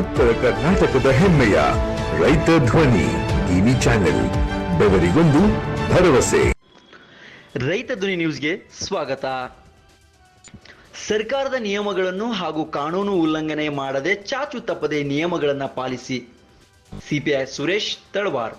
ಉತ್ತರ ಕರ್ನಾಟಕದ ಹೆಮ್ಮೆಯ ರೈತ ಧ್ವನಿ ಟಿವಿ ಚಾನೆಲ್, ಬೆವರಿಗೊಂದು ಭರವಸೆ. ರೈತ ಧ್ವನಿ ನ್ಯೂಸ್ಗೆ ಸ್ವಾಗತ. ಸರ್ಕಾರದ ನಿಯಮಗಳನ್ನು ಹಾಗೂ ಕಾನೂನು ಉಲ್ಲಂಘನೆ ಮಾಡದೆ ಚಾಚು ತಪ್ಪದೆ ನಿಯಮಗಳನ್ನು ಪಾಲಿಸಿ ಸಿಪಿಐ ಸುರೇಶ್ ತಳವಾರ್.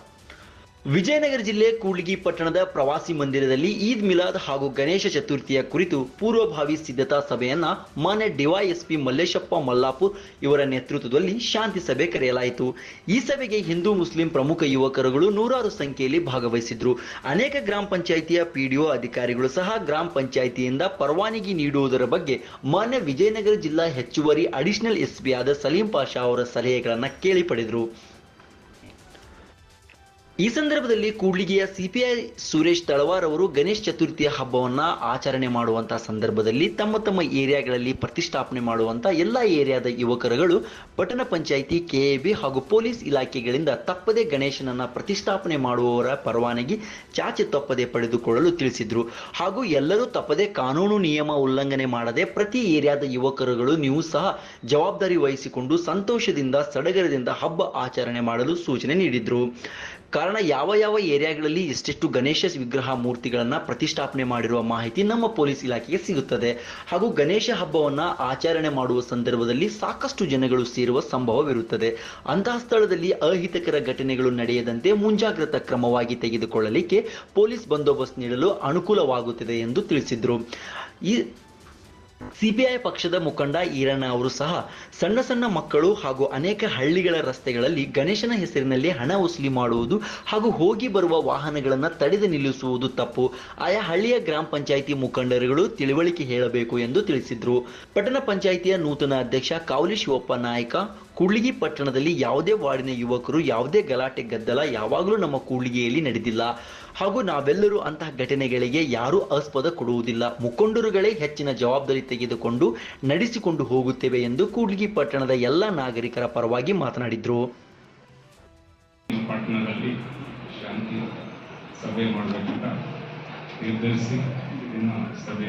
ವಿಜಯನಗರ ಜಿಲ್ಲೆ ಕೂಡ್ಲಿಗಿ ಪಟ್ಟಣದ ಪ್ರವಾಸಿ ಮಂದಿರದಲ್ಲಿ ಈದ್ ಮಿಲಾದ್ ಹಾಗೂ ಗಣೇಶ ಚತುರ್ಥಿಯ ಕುರಿತು ಪೂರ್ವಭಾವಿ ಸಿದ್ಧತಾ ಸಭೆಯನ್ನ ಮಾನ್ಯ ಡಿವೈಎಸ್ಪಿ ಮಲ್ಲೇಶಪ್ಪ ಮಲ್ಲಾಪುರ್ ಇವರ ನೇತೃತ್ವದಲ್ಲಿ ಶಾಂತಿ ಸಭೆ ಕರೆಯಲಾಯಿತು. ಈ ಸಭೆಗೆ ಹಿಂದೂ ಮುಸ್ಲಿಂ ಪ್ರಮುಖ ಯುವಕರುಗಳು ನೂರಾರು ಸಂಖ್ಯೆಯಲ್ಲಿ ಭಾಗವಹಿಸಿದ್ರು. ಅನೇಕ ಗ್ರಾಮ ಪಂಚಾಯಿತಿಯ ಪಿಡಿಒ ಅಧಿಕಾರಿಗಳು ಸಹ ಗ್ರಾಮ ಪಂಚಾಯಿತಿಯಿಂದ ಪರವಾನಗಿ ನೀಡುವುದರ ಬಗ್ಗೆ ಮಾನ್ಯ ವಿಜಯನಗರ ಜಿಲ್ಲಾ ಹೆಚ್ಚುವರಿ ಅಡಿಷನಲ್ ಎಸ್ಪಿ ಆದ ಸಲೀಂ ಪಾಷಾ ಅವರ ಸಲಹೆಗಳನ್ನು ಕೇಳಿ ಪಡೆದರು. ಈ ಸಂದರ್ಭದಲ್ಲಿ ಕೂಡ್ಲಿಗಿಯ ಸಿಪಿಐ ಸುರೇಶ್ ತಳವಾರ್ ಅವರು ಗಣೇಶ್ ಚತುರ್ಥಿಯ ಹಬ್ಬವನ್ನ ಆಚರಣೆ ಮಾಡುವಂತಹ ಸಂದರ್ಭದಲ್ಲಿ ತಮ್ಮ ತಮ್ಮ ಏರಿಯಾಗಳಲ್ಲಿ ಪ್ರತಿಷ್ಠಾಪನೆ ಮಾಡುವಂತ ಎಲ್ಲ ಏರಿಯಾದ ಯುವಕರುಗಳು, ಪಟ್ಟಣ ಪಂಚಾಯಿತಿ, ಕೆಎಬಿ ಹಾಗೂ ಪೊಲೀಸ್ ಇಲಾಖೆಗಳಿಂದ ತಪ್ಪದೆ ಗಣೇಶನನ್ನ ಪ್ರತಿಷ್ಠಾಪನೆ ಮಾಡುವವರ ಪರವಾನಗಿ ಚಾಚೆ ತಪ್ಪದೆ ಪಡೆದುಕೊಳ್ಳಲು ತಿಳಿಸಿದ್ರು. ಹಾಗೂ ಎಲ್ಲರೂ ತಪ್ಪದೆ ಕಾನೂನು ನಿಯಮ ಉಲ್ಲಂಘನೆ ಮಾಡದೆ ಪ್ರತಿ ಏರಿಯಾದ ಯುವಕರುಗಳು ನೀವು ಸಹ ಜವಾಬ್ದಾರಿ ವಹಿಸಿಕೊಂಡು ಸಂತೋಷದಿಂದ, ಸಡಗರದಿಂದ ಹಬ್ಬ ಆಚರಣೆ ಮಾಡಲು ಸೂಚನೆ ನೀಡಿದ್ರು. ಕಾರಣ ಯಾವ ಯಾವ ಏರಿಯಾಗಳಲ್ಲಿ ಎಷ್ಟೆಷ್ಟು ಗಣೇಶ ವಿಗ್ರಹ ಮೂರ್ತಿಗಳನ್ನು ಪ್ರತಿಷ್ಠಾಪನೆ ಮಾಡಿರುವ ಮಾಹಿತಿ ನಮ್ಮ ಪೊಲೀಸ್ ಇಲಾಖೆಗೆ ಸಿಗುತ್ತದೆ. ಹಾಗೂ ಗಣೇಶ ಹಬ್ಬವನ್ನ ಆಚರಣೆ ಮಾಡುವ ಸಂದರ್ಭದಲ್ಲಿ ಸಾಕಷ್ಟು ಜನಗಳು ಸೇರುವ ಸಂಭವವಿರುತ್ತದೆ. ಅಂತಹ ಸ್ಥಳದಲ್ಲಿ ಅಹಿತಕರ ಘಟನೆಗಳು ನಡೆಯದಂತೆ ಮುಂಜಾಗ್ರತಾ ಕ್ರಮವಾಗಿ ತೆಗೆದುಕೊಳ್ಳಲಿಕ್ಕೆ ಪೊಲೀಸ್ ಬಂದೋಬಸ್ತ್ ನೀಡಲು ಅನುಕೂಲವಾಗುತ್ತದೆ ಎಂದು ತಿಳಿಸಿದರು. ಈ ಸಿಪಿಐ ಪಕ್ಷದ ಮುಖಂಡ ಈರಣ್ಣ ಅವರು ಸಹ ಸಣ್ಣ ಸಣ್ಣ ಮಕ್ಕಳು ಹಾಗೂ ಅನೇಕ ಹಳ್ಳಿಗಳ ರಸ್ತೆಗಳಲ್ಲಿ ಗಣೇಶನ ಹೆಸರಿನಲ್ಲಿ ಹಣ ವಸೂಲಿ ಮಾಡುವುದು ಹಾಗೂ ಹೋಗಿ ಬರುವ ವಾಹನಗಳನ್ನು ತಡೆದು ನಿಲ್ಲಿಸುವುದು ತಪ್ಪು. ಆಯಾ ಹಳ್ಳಿಯ ಗ್ರಾಮ ಪಂಚಾಯಿತಿ ಮುಖಂಡರುಗಳು ತಿಳುವಳಿಕೆ ಹೇಳಬೇಕು ಎಂದು ತಿಳಿಸಿದರು. ಪಟ್ಟಣ ಪಂಚಾಯಿತಿಯ ನೂತನ ಅಧ್ಯಕ್ಷ ಕಾವಲಿ ಶಿವಪ್ಪ ನಾಯಕ ಕೂಡ್ಲಿಗಿ ಪಟ್ಟಣದಲ್ಲಿ ಯಾವುದೇ ವಾರ್ಡಿನ ಯುವಕರು ಯಾವುದೇ ಗಲಾಟೆ, ಗದ್ದಲ ಯಾವಾಗಲೂ ನಮ್ಮ ಕೂಡ್ಲಿಗಿಯಲ್ಲಿ ನಡೆದಿಲ್ಲ. ಹಾಗೂ ನಾವೆಲ್ಲರೂ ಅಂತಹ ಘಟನೆಗಳಿಗೆ ಯಾರೂ ಆಸ್ಪದ ಕೊಡುವುದಿಲ್ಲ. ಮುಖಂಡರುಗಳೇ ಹೆಚ್ಚಿನ ಜವಾಬ್ದಾರಿ ತೆಗೆದುಕೊಂಡು ನಡೆಸಿಕೊಂಡು ಹೋಗುತ್ತೇವೆ ಎಂದು ಕೂಡ್ಲಿಗಿ ಪಟ್ಟಣದ ಎಲ್ಲ ನಾಗರಿಕರ ಪರವಾಗಿ ಮಾತನಾಡಿದ್ರು. ಸಭೆ ಮಾಡಬೇಕಂತ ನಿರ್ಧರಿಸಿ ಸಭೆ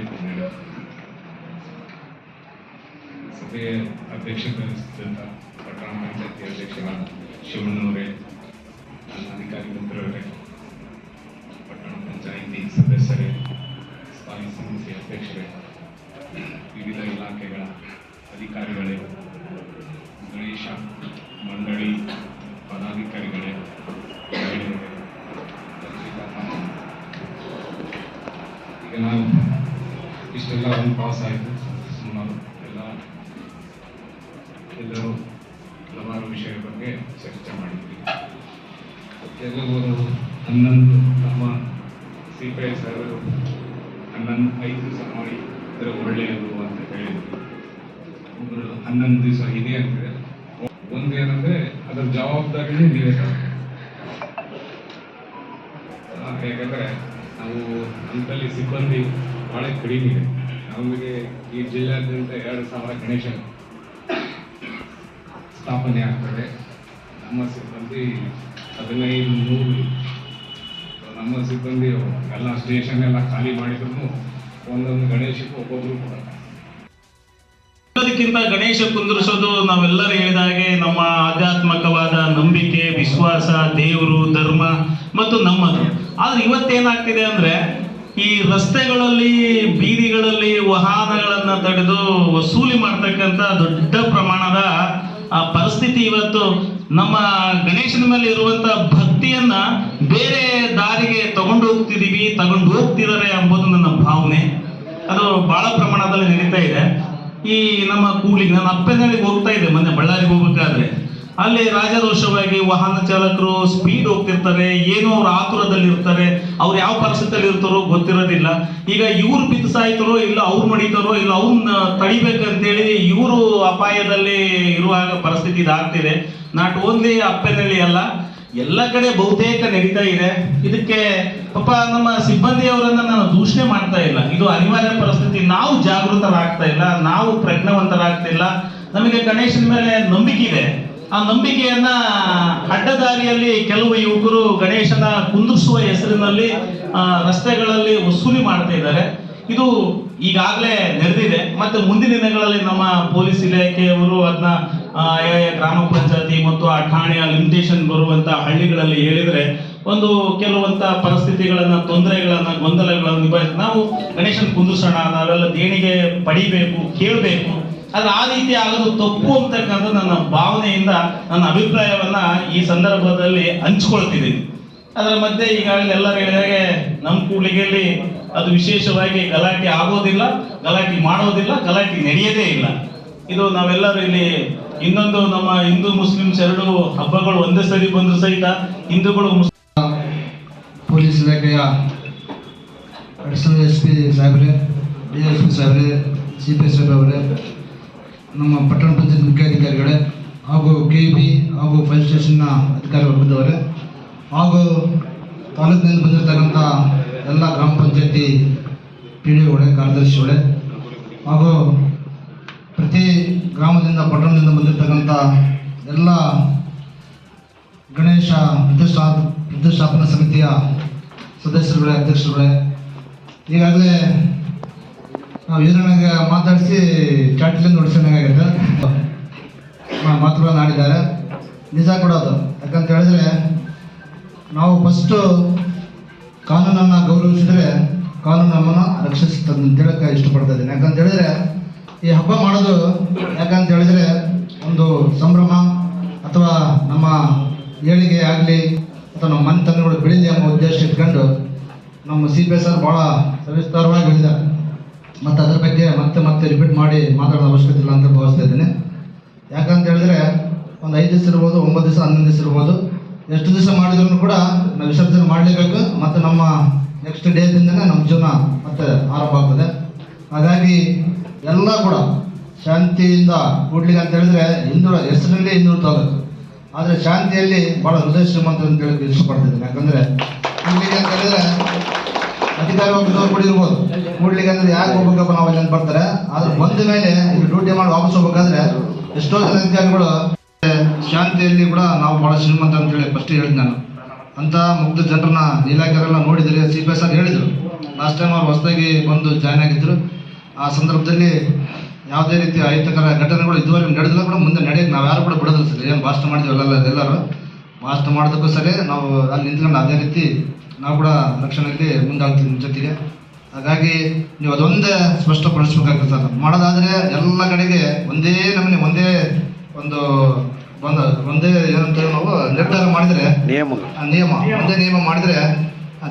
ಸಭೆಯ ಅಧ್ಯಕ್ಷತೆ ವಹಿಸಿದಂಥ ಪಟ್ಟಣ ಪಂಚಾಯತಿ ಅಧ್ಯಕ್ಷರಾದ ಶಿವಣ್ಣವರೇ ನನ್ನ ಅಧಿಕಾರಿ ಪಟ್ಟಣ ಪಂಚಾಯಿತಿ ಸದಸ್ಯರೇ, ಸ್ಥಾಯಿ ಸಮಿತಿ ಅಧ್ಯಕ್ಷರೇ, ವಿವಿಧ ಇಲಾಖೆಗಳ ಅಧಿಕಾರಿಗಳೇ, ಗಣೇಶ ಮಂಡಳಿ ಪದಾಧಿಕಾರಿಗಳೇ. ಈಗ ನಾನು ಇಷ್ಟೆಲ್ಲ ಒಂದು ಪಾಸ್ ಆಯಿತು ಬಗ್ಗೆ ಚರ್ಚೆ ಮಾಡಿದ್ವಿ ಕೆಲವರು ಹನ್ನೊಂದು ನಮ್ಮ ಸಿ ಪಿ ಐ ಸಾಹೇಬರು ಹನ್ನೊಂದು ಐದು ದಿವಸ ಮಾಡಿ ಇದ್ರೆ ಒಳ್ಳೆಯದು ಅಂತ ಹೇಳಿದ್ರು ಒಬ್ಬರು ಹನ್ನೊಂದು ದಿವಸ ಇದೆ ಒಂದು ಒಂದೇನಂದ್ರೆ ಅದರ ಜವಾಬ್ದಾರಿನೇ ನೀವೇ ಯಾಕಂದರೆ ನಾವು ನಮ್ಮಲ್ಲಿ ಸಿಬ್ಬಂದಿ ಬಹಳ ಕಡಿಮೆ ಇದೆ ನಮಗೆ ಈ ಜಿಲ್ಲೆಯಾದ್ಯಂತ ಎರಡು ಸಾವಿರ ಗಣೇಶ ಸ್ಥಾಪನೆ ಆಗ್ತದೆ ನಮ್ಮ ಸಿಬ್ಬಂದಿ ಹದಿನೈದು ನೂರು ನಮ್ಮ ಸಿಬ್ಬಂದಿ ಎಲ್ಲ ಸ್ಟೇಷನ್ ಎಲ್ಲ ಖಾಲಿ ಮಾಡಿದ್ರು. ಒಂದೊಂದು ಗಣೇಶಕ್ಕೂ ಒಬ್ಬೊಬ್ರು ಕೊಡಲ್ಲ. ಅದಕ್ಕಿಂತ ಗಣೇಶ ಕುಂದಿರಿಸೋದು ನಾವೆಲ್ಲರೂ ಹೇಳಿದ ಹಾಗೆ ನಮ್ಮ ಆಧ್ಯಾತ್ಮಕವಾದ ನಂಬಿಕೆ, ವಿಶ್ವಾಸ, ದೇವರು, ಧರ್ಮ ಮತ್ತು ನಮ್ಮದು. ಆದ್ರೆ ಇವತ್ತೇನಾಗ್ತಿದೆ ಅಂದ್ರೆ ಈ ರಸ್ತೆಗಳಲ್ಲಿ, ಬೀದಿಗಳಲ್ಲಿ ವಾಹನಗಳನ್ನ ತಡೆದು ವಸೂಲಿ ಮಾಡ್ತಕ್ಕಂಥ ದೊಡ್ಡ ಪ್ರಮಾಣದ ಆ ಪರಿಸ್ಥಿತಿ ಇವತ್ತು ನಮ್ಮ ಗಣೇಶನ ಮೇಲೆ ಇರುವಂತ ಭಕ್ತಿಯನ್ನ ಬೇರೆ ದಾರಿಗೆ ತಗೊಂಡು ಹೋಗ್ತಿದೀವಿ, ತಗೊಂಡು ಹೋಗ್ತಿದ್ದಾರೆ ಎಂಬುದು ನನ್ನ ಭಾವನೆ. ಅದು ಬಹಳ ಪ್ರಮಾಣದಲ್ಲಿ ನಡೀತಾ ಇದೆ. ಈ ನಮ್ಮ ಕೂಲಿಗೆ ನನ್ನ ಅಪ್ಪನಹಳ್ಳಿಗೆ ಹೋಗ್ತಾ ಇದೆ, ಮೊನ್ನೆ ಬಳ್ಳಾರಿಗೆ ಹೋಗ್ಬೇಕಾದ್ರೆ. ಅಲ್ಲಿ ರಾಜರೋಷವಾಗಿ ವಾಹನ ಚಾಲಕರು ಸ್ಪೀಡ್ ಹೋಗ್ತಿರ್ತಾರೆ, ಏನೋ ಅವ್ರ ಆತುರದಲ್ಲಿ ಇರ್ತಾರೆ ಅವ್ರು ಯಾವ ಪರಿಸ್ಥಿತಿಯಲ್ಲಿ ಇರ್ತಾರೋ ಗೊತ್ತಿರೋದಿಲ್ಲ. ಈಗ ಇವ್ರು ಬಿದ್ದು ಸಾಯ್ತಾರೋ ಇಲ್ಲ ಅವ್ರು ಮಡಿತಾರೋ ಇಲ್ಲ ಅವ್ರನ್ನ ತಡಿಬೇಕಂತೇಳಿ ಇವರು ಅಪಾಯದಲ್ಲಿ ಇರುವಾಗ ಪರಿಸ್ಥಿತಿ ಇದಾಗ್ತಿದೆ ನಾಟ್ ಓನ್ಲಿ ಅಪ್ಪನಹಳ್ಳಿ ಅಲ್ಲ, ಎಲ್ಲ ಕಡೆ ಬಹುತೇಕ ನಡೀತಾ ಇದೆ. ಇದಕ್ಕೆ ಪಾಪ ನಮ್ಮ ಸಿಬ್ಬಂದಿಯವರನ್ನ ನಾನು ದೂಷಣೆ ಮಾಡ್ತಾ ಇಲ್ಲ. ಇದು ಅನಿವಾರ್ಯ ಪರಿಸ್ಥಿತಿ. ನಾವು ಜಾಗೃತರಾಗ್ತಾ ಇಲ್ಲ, ನಾವು ಪ್ರಜ್ಞಾವಂತರಾಗ್ತಾ ಇಲ್ಲ. ನಮಗೆ ಗಣೇಶನ ಮೇಲೆ ನಂಬಿಕೆ ಇದೆ. ಆ ನಂಬಿಕೆಯನ್ನ ಅಡ್ಡದಾರಿಯಲ್ಲಿ ಕೆಲವು ಯುವಕರು ಗಣೇಶನ ಕುಂದಿಸುವ ಹೆಸರಿನಲ್ಲಿ ರಸ್ತೆಗಳಲ್ಲಿ ವಸೂಲಿ ಮಾಡ್ತಾ ಇದ್ದಾರೆ. ಇದು ಈಗಾಗಲೇ ನಡೆದಿದೆ ಮತ್ತೆ ಮುಂದಿನ ದಿನಗಳಲ್ಲಿ ನಮ್ಮ ಪೊಲೀಸ್ ಇಲಾಖೆಯವರು ಅದನ್ನ ಆಯಾಯ ಗ್ರಾಮ ಪಂಚಾಯತಿ ಮತ್ತು ಆ ಠಾಣೆಯ ಲಿಮಿಟೇಷನ್ ಬರುವಂತ ಹಳ್ಳಿಗಳಲ್ಲಿ ಹೇಳಿದ್ರೆ ಒಂದು ಕೆಲವಂತ ಪರಿಸ್ಥಿತಿಗಳನ್ನ, ತೊಂದರೆಗಳನ್ನ, ಗೊಂದಲಗಳನ್ನು ನಿಭಾಯಿಸಿ ನಾವು ಗಣೇಶನ್ ಕುಂದಿಸೋಣ ನಾವೆಲ್ಲ ದೇಣಿಗೆ ಪಡಿಬೇಕು, ಕೇಳಬೇಕು. ಆದ್ರೆ ಆ ರೀತಿ ಆಗೋದು ತಪ್ಪು ಅಂತಕ್ಕಂಥ ನನ್ನ ಭಾವನೆಯಿಂದ ನನ್ನ ಅಭಿಪ್ರಾಯವನ್ನ ಈ ಸಂದರ್ಭದಲ್ಲಿ ಹಂಚ್ಕೊಳ್ತಿದ್ದೀನಿ. ಅದರ ಮಧ್ಯೆ ಈಗಾಗಲೇ ಎಲ್ಲರೂ ಹೇಳಿದಾಗೆ ನಮ್ಮ ಕೂಡ್ಲಿಗೆಯಲ್ಲಿ ಅದು ವಿಶೇಷವಾಗಿ ಗಲಾಟೆ ಆಗೋದಿಲ್ಲ, ಗಲಾಟೆ ಮಾಡೋದಿಲ್ಲ, ಗಲಾಟೆ ನಡೆಯೋದೇ ಇಲ್ಲ. ಇದು ನಾವೆಲ್ಲರೂ ಇಲ್ಲಿ ಇನ್ನೊಂದು ನಮ್ಮ ಹಿಂದೂ ಮುಸ್ಲಿಮ್ಸ್ ಎರಡು ಹಬ್ಬಗಳು ಒಂದೇ ಸರಿ ಬಂದ್ರು ಸಹಿತ ಹಿಂದೂಗಳು ಪೊಲೀಸ್ ಇಲಾಖೆಯ ಅಡಿಷನಲ್ ಎಸ್ ಪಿ ಸಾಹೇಬ್ರೆ, ಡಿ ಎಸ್ ಪಿ ಸಾಹೇಬ್ರೆ, ಸಿ ಪಿ ಎಸ್ ಅವರೇ ನಮ್ಮ ಪಟ್ಟಣ ಪಂಚಾಯತ್ ಮುಖ್ಯಾಧಿಕಾರಿಗಳೇ ಹಾಗೂ ಕೆ ಬಿ ಹಾಗೂ ಫೈರ್ ಸ್ಟೇಷನ್ನ ಅಧಿಕಾರಿ ವರ್ಗದವರೇ ಹಾಗೂ ತಾಲೂಕಿನಲ್ಲಿ ಬಂದಿರತಕ್ಕಂಥ ಎಲ್ಲ ಗ್ರಾಮ ಪಂಚಾಯತಿ ಪಿ ಡಿ ಒಳೆ ಕಾರ್ಯದರ್ಶಿಗಳೇ ಹಾಗೂ ಪ್ರತಿ ಗ್ರಾಮದಿಂದ, ಪಟ್ಟಣದಿಂದ ಬಂದಿರತಕ್ಕಂಥ ಎಲ್ಲ ಗಣೇಶ ಪ್ರತಿಷ್ಠಾ, ಪ್ರತಿಷ್ಠಾಪನಾ ಸಮಿತಿಯ ಸದಸ್ಯರುಗಳೇ, ಅಧ್ಯಕ್ಷರುಗಳೇ, ಈಗಾಗಲೇ ನಾವು ಮಾತಾಡಿಸಿ ಚಾಟ್ಲಿಂದ ಹೊಡಿಸೋಣಾಗಿದೆ ಮಾತುಗಳನ್ನು ಆಡಿದ್ದಾರೆ ನಿಜ ಕೊಡೋದು. ಯಾಕಂತ ಹೇಳಿದ್ರೆ, ನಾವು ಫಸ್ಟು ಕಾನೂನನ್ನು ಗೌರವಿಸಿದ್ರೆ ಕಾನೂನು ನಮ್ಮನ್ನು ರಕ್ಷಿಸ್ತದೆ ಅಂತ ಹೇಳಕ್ಕೆ ಇಷ್ಟಪಡ್ತಾ ಯಾಕಂತ ಹೇಳಿದ್ರೆ, ಈ ಹಬ್ಬ ಮಾಡೋದು ಯಾಕಂತ ಹೇಳಿದ್ರೆ ಒಂದು ಸಂಭ್ರಮ ಅಥವಾ ನಮ್ಮ ಏಳಿಗೆ ಆಗಲಿ ಅಥವಾ ನಮ್ಮ ಮನೆತನಗಳು ಬೆಳೀಲಿ ಎಂಬ ಉದ್ದೇಶ ಇಟ್ಕೊಂಡು ನಮ್ಮ ಸಿ ಪಿ ಎಸ್ ಆರ್ ಭಾಳ ಸವಿಸ್ತಾರವಾಗಿ ಹೇಳಿದ್ದಾರೆ. ಮತ್ತು ಅದ್ರ ಬಗ್ಗೆ ಮತ್ತೆ ಮತ್ತೆ ರಿಪೀಟ್ ಮಾಡಿ ಮಾತಾಡೋ ಅವಶ್ಯಕತೆ ಇಲ್ಲ ಅಂತ ಭಾವಿಸ್ತಾ ಇದ್ದೀನಿ. ಯಾಕಂತ ಹೇಳಿದ್ರೆ ಒಂದು ಐದು ದಿವಸ ಇರ್ಬೋದು, ಒಂಬತ್ತು ದಿವಸ, ಹನ್ನೊಂದು ದಿವಸ ಇರ್ಬೋದು. ಎಷ್ಟು ದಿವಸ ಮಾಡಿದ್ರು ಕೂಡ ನಾವು ವಿಸರ್ಜನೆ ಮಾಡಲೇಬೇಕು. ಮತ್ತು ನಮ್ಮ ನೆಕ್ಸ್ಟ್ ಡೇದಿಂದನೇ ನಮ್ಮ ಜೀವನ ಮತ್ತೆ ಆರಂಭ ಆಗ್ತದೆ. ಹಾಗಾಗಿ ಎಲ್ಲ ಕೂಡ ಶಾಂತಿಯಿಂದ ಕೂಡ್ಲಿಕ್ಕೆ ಅಂತ ಹೇಳಿದ್ರೆ ಹಿಂದೂ ಹೆಸರಲ್ಲಿ ಹಿಂದೂ ತಾಲೂಕು ಆದರೆ ಶಾಂತಿಯಲ್ಲಿ ಭಾಳ ಹೃದಯ ಶ್ರೀಮಂತ ಅಂತ ಹೇಳಿ ಇಷ್ಟಪಡ್ತಿದ್ದೀನಿ ಯಾಕಂದರೆ ಕೂಡ್ಲಿಕ್ಕೆ ಅಂತ ಹೇಳಿದ್ರೆ ಅಧಿಕಾರ ವರ್ಗದವ್ರು ಕೂಡ ಕೂಡ್ಲಿಕ್ಕೆ ಅಂದ್ರೆ ಯಾಕೆ ಹೋಗ್ಬೇಕಪ್ಪ ನಾವು ಅಲ್ಲಿ ಬರ್ತಾರೆ. ಆದ್ರೆ ಬಂದ ಮೇಲೆ ಇಲ್ಲಿ ಡ್ಯೂಟಿ ಮಾಡಿ ವಾಪಸ್ ಹೋಗ್ಬೇಕಾದ್ರೆ ಎಷ್ಟೋ ಜನ ಅಧಿಕಾರಿಗಳು ಶಾಂತಿಯಲ್ಲಿ ಕೂಡ ನಾವು ಬಹಳ ಶ್ರೀಮಂತ ಅಂತ ಹೇಳಿ ಫಸ್ಟ್ ಹೇಳಿದ್ ನಾನು. ಅಂತ ಮುಗ್ಧ ಜನರನ್ನ, ಇಲಾಖೆಯವರೆಲ್ಲ ನೋಡಿದ್ರೆ ಸಿ ಪಿ ಎಸ್ ಆರ್ ಹೇಳಿದರು. ಲಾಸ್ಟ್ ಟೈಮ್ ಅವ್ರು ಹೊಸದಾಗಿ ಬಂದು ಜಾಯ್ನ್ ಆಗಿದ್ರು. ಆ ಸಂದರ್ಭದಲ್ಲಿ ಯಾವುದೇ ರೀತಿ ಅಹಿತಕರ ಘಟನೆಗಳು ಇದುವರೆಗೆ ನಡೆದಿಲ್ಲ ಕೂಡ ಮುಂದೆ ನಡೆಯೋದು ನಾವು ಯಾರು ಕೂಡ ಬಿಡೋದಿಲ್ಲ ಏನು ಭಾಷಣ ಮಾಡಿದ್ವಿ ಎಲ್ಲರೂ. ಭಾಷಣ ಮಾಡೋದಕ್ಕೂ ಸರಿ ನಾವು ಅಲ್ಲಿ ನಿಂತ್ಕೊಂಡು ಅದೇ ರೀತಿ ನಾವು ಕೂಡ ರಕ್ಷಣೆಯಲ್ಲಿ ಮುಂದಾಗ್ತೀವಿ ನಿಮ್ಮ ಜೊತೆಗೆ. ಹಾಗಾಗಿ ನೀವು ಅದೊಂದೇ ಸ್ಪಷ್ಟಪಡಿಸ್ಬೇಕಾಗ್ತದೆ ಸರ್. ಮಾಡೋದಾದರೆ ಎಲ್ಲ ಕಡೆಗೆ ಒಂದೇ ನಮೂನೆ ಒಂದೇ ಒಂದು ಒಂದು ಒಂದೇ ಏನಂತ ನಾವು ನಿರ್ಧಾರ ಮಾಡಿದರೆ ಆ ನಿಯಮ ಒಂದೇ ನಿಯಮ ಮಾಡಿದರೆ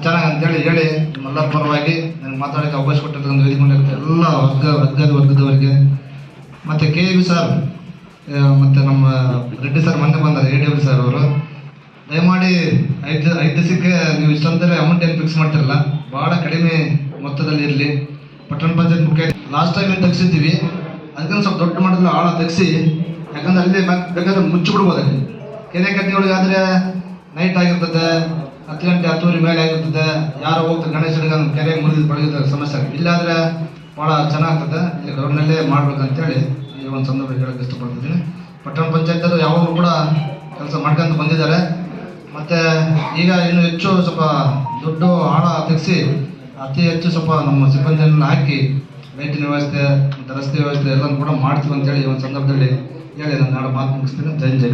ಚೆನ್ನಾಗಿ ಅಂತೇಳಿ ಹೇಳಿ ನಿಮ್ಮೆಲ್ಲ ಪರವಾಗಿ ನನಗೆ ಮಾತಾಡೋಕ್ಕೆ ಅವಕಾಶ ಕೊಟ್ಟಿರ್ತಕ್ಕಂಥ ವೇದಿಕೆ ಮಾಡಿರ್ತಕ್ಕಂಥ ಎಲ್ಲ ವರ್ಗ ವರ್ಗದ ವರ್ಗದವರಿಗೆ. ಮತ್ತು ಕೆ ಬಿ ಸರ್ ಮತ್ತು ನಮ್ಮ ರೆಡ್ಡಿ ಸರ್ ಮೊನ್ನೆ ಬಂದಾರೆ ಎ ಡಿ ಸರ್ ಅವರು. ದಯಮಾಡಿ ಐದು ಐದು ದಿವಸಕ್ಕೆ ನೀವು ಇಷ್ಟಂತಲೇ ಅಮೌಂಟ್ ಏನು ಫಿಕ್ಸ್ ಮಾಡ್ತಿರಲ್ಲ ಭಾಳ ಕಡಿಮೆ ಮೊತ್ತದಲ್ಲಿ ಇರಲಿ. ಪಟ್ಟಣ ಪಂಚಾಯತ್ ಮುಖ್ಯ ಲಾಸ್ಟ್ ಟೈಮ್ ಏನು ತೆಗ್ಸಿದ್ದೀವಿ ಅದಕ್ಕೊಂದು ಸ್ವಲ್ಪ ದೊಡ್ಡ ಮಟ್ಟದಲ್ಲಿ ಆಳ ತೆಗ್ಸಿ, ಯಾಕಂದ್ರೆ ಅಲ್ಲಿ ಬೇಕಾದ್ರೆ ಮುಚ್ಚಿಬಿಡ್ಬೋದು ಕೆರೆ ಆದರೆ ನೈಟ್ ಆಗಿರ್ತದೆ, ಹತ್ತು ಗಂಟೆ ಹತ್ತುವರೆ ಮೇಲೆ ಆಗಿರ್ತದೆ, ಯಾರೋ ಹೋಗ್ತಾರೆ ಗಣೇಶ ಹಿಡ್ಕೊಂಡು ಕೆರೆ ಮುರಿದು ಬಳಗಿದ ಸಮಸ್ಯೆ ಆಗುತ್ತೆ. ಇಲ್ಲಾಂದ್ರೆ ಭಾಳ ಚೆನ್ನಾಗ್ತದೆ, ಇಲ್ಲಿ ಗ್ರೌಂಡ್ನಲ್ಲೇ ಮಾಡ್ಬೇಕಂತೇಳಿ ಈ ಒಂದು ಸಂದರ್ಭ ಹೇಳಕ್ಕೆ ಇಷ್ಟಪಡ್ತಿದ್ದೀನಿ. ಪಟ್ಟಣ ಪಂಚಾಯತ್ ಯಾವಾಗಲೂ ಕೂಡ ಕೆಲಸ ಮಾಡ್ಕೊಂತ ಬಂದಿದ್ದಾರೆ. ಮತ್ತು ಈಗ ಇನ್ನು ಹೆಚ್ಚು ಸ್ವಲ್ಪ ದುಡ್ಡು ಹಣ ತೆಗೆಸಿ, ಅತಿ ಹೆಚ್ಚು ಸ್ವಲ್ಪ ನಮ್ಮ ಸಿಬ್ಬಂದಿಯನ್ನು ಹಾಕಿ ಲೈಟಿನ ವ್ಯವಸ್ಥೆ, ಮತ್ತು ರಸ್ತೆ ವ್ಯವಸ್ಥೆ ಎಲ್ಲನೂ ಕೂಡ ಮಾಡ್ತೀವಿ ಅಂತೇಳಿ ಈ ಒಂದು ಸಂದರ್ಭದಲ್ಲಿ ಹೇಳಿ ನನ್ನ ನಾಳೆ ಮಾತು ಮುಗಿಸ್ತೀನಿ. ಜೈ ಜೈ